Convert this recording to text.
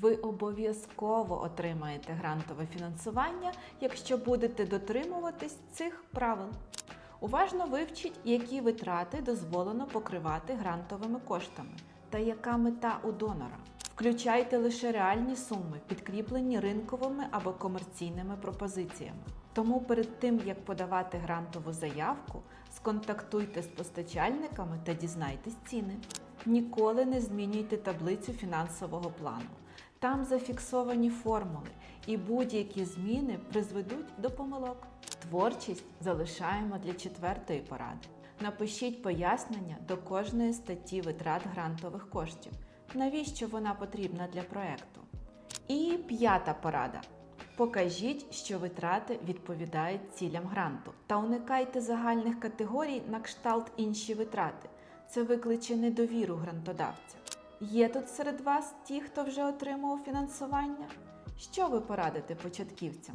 Ви обов'язково отримаєте грантове фінансування, якщо будете дотримуватись цих правил. Уважно вивчіть, які витрати дозволено покривати грантовими коштами та яка мета у донора. Включайте лише реальні суми, підкріплені ринковими або комерційними пропозиціями. Тому перед тим як подавати грантову заявку, сконтактуйте з постачальниками та дізнайтесь ціни. Ніколи не змінюйте таблицю фінансового плану. Там зафіксовані формули, і будь-які зміни призведуть до помилок. Творчість залишаємо для четвертої поради. Напишіть пояснення до кожної статті витрат грантових коштів. Навіщо вона потрібна для проекту? І п'ята порада. Покажіть, що витрати відповідають цілям гранту та уникайте загальних категорій на кшталт інші витрати. Це викличе недовіру грантодавця. Є тут серед вас ті, хто вже отримав фінансування? Що ви порадите початківцям?